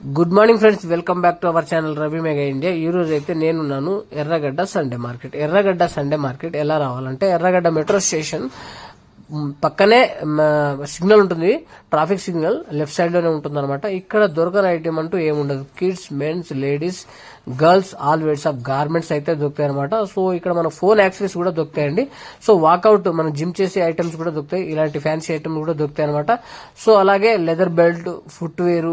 Good morning friends welcome back to our channel Ravi mega India. ఈ రోజు అయితే నేనున్నాను Erragadda Sunday market. Erragadda Sunday market ఎలా రావాలంటే ఎర్రగడ్డ మెట్రో స్టేషన్ పక్కనే సిగ్నల్ ఉంటుంది. ట్రాఫిక్ సిగ్నల్ లెఫ్ట్ సైడ్లోనే ఉంటుంది అనమాట ఇక్కడ దొరకని ఐటమ్ అంటూ ఏముండదు. Kids mens ladies girls all wears of garments అయితే దొరుకుతాయి అనమాట సో ఇక్కడ మన ఫోన్ యాక్సెస్ కూడా దొరుకుతాయండి. సో వాకౌట్ మనం జిమ్ చేసే ఐటమ్స్ కూడా దొరుకుతాయి. ఇలాంటి ఫ్యాన్సీ ఐటమ్స్ కూడా దొరుకుతాయి అనమాట సో అలాగే leather belt footwear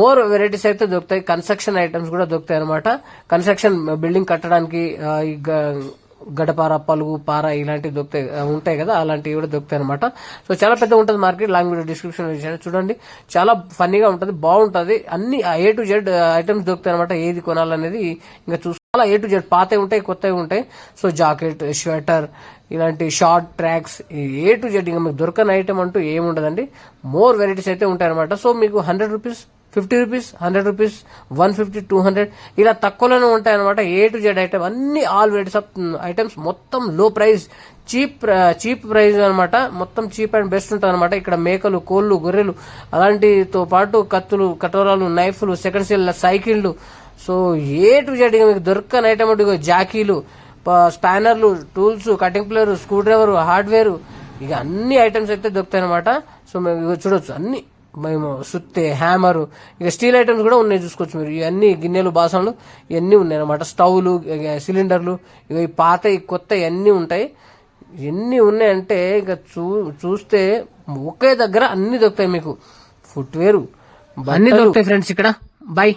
more varieties అయితే దొరుకుతాయి. కన్స్ట్రక్షన్ ఐటమ్స్ కూడా దొరుకుతాయి అనమాట కన్స్ట్రక్షన్ బిల్డింగ్ కట్టడానికి గడపార పలుగు పార ఇలాంటివి దొరుకుతాయి. ఉంటాయి కదా అలాంటివి కూడా దొరుకుతాయి అనమాట సో చాలా పెద్ద ఉంటుంది మార్కెట్. లాంగ్ వీడియో డిస్క్రిప్షన్ చూడండి. చాలా ఫన్నీగా ఉంటుంది బాగుంటుంది. అన్ని ఏ టు జెడ్ ఐటమ్స్ దొరుకుతాయి అనమాట ఏది కొనాలనేది ఇంకా చూసి చాలా ఏ టు జెడ్ పాతవి ఉంటాయి కొత్తవి ఉంటాయి. సో జాకెట్ స్వెటర్ ఇలాంటి short tracks A to Z ఇంకా మీకు దొరకని ఐటమ్ అంటూ ఏముండదండి. మోర్ వెరైటీస్ అయితే ఉంటాయి అనమాట సో మీకు hundred rupees fifty rupees hundred rupees one fifty two hundred. ఇలా తక్కువలోనే ఉంటాయి అనమాట ఏ టు జెడ్ ఐటమ్ అన్ని ఆల్ వెరైటీస్ ఆఫ్ ఐటమ్స్ మొత్తం లో ప్రైస్ చీప్ చీప్ ప్రైస్ అనమాట మొత్తం చీప్ అండ్ బెస్ట్ ఉంటుంది అనమాట ఇక్కడ మేకలు కోళ్ళు గొర్రెలు అలాంటితో పాటు కత్తులు కటోరాలు నైఫ్లు సెకండ్ సెల్ సైకిళ్ళు సో ఏ టు జెడ్ ఇక మీకు దొరకని ఐటమ్ అంటే ఇగో జాకీలు స్పానర్లు tools cutting plier screwdriver hardware ఇక అన్ని ఐటమ్స్ అయితే దొరుకుతాయి అనమాట సో మేము చూడొచ్చు. అన్ని మేము సుత్తే హ్యామర్ ఇక స్టీల్ ఐటమ్స్ కూడా ఉన్నాయి చూసుకోవచ్చు మీరు. ఇవన్నీ గిన్నెలు బాసనలు ఇవన్నీ ఉన్నాయి అనమాట స్టవ్లు సిలిండర్లు ఇక ఈ పాత ఈ కొత్త ఇవన్నీ ఉంటాయి. ఎన్ని ఉన్నాయంటే ఇక చూ చూస్తే ఒకే దగ్గర అన్ని దొరుకుతాయి మీకు. ఫుట్వేర్ అన్ని దొరుకుతాయి ఫ్రెండ్స్ ఇక్కడ. బై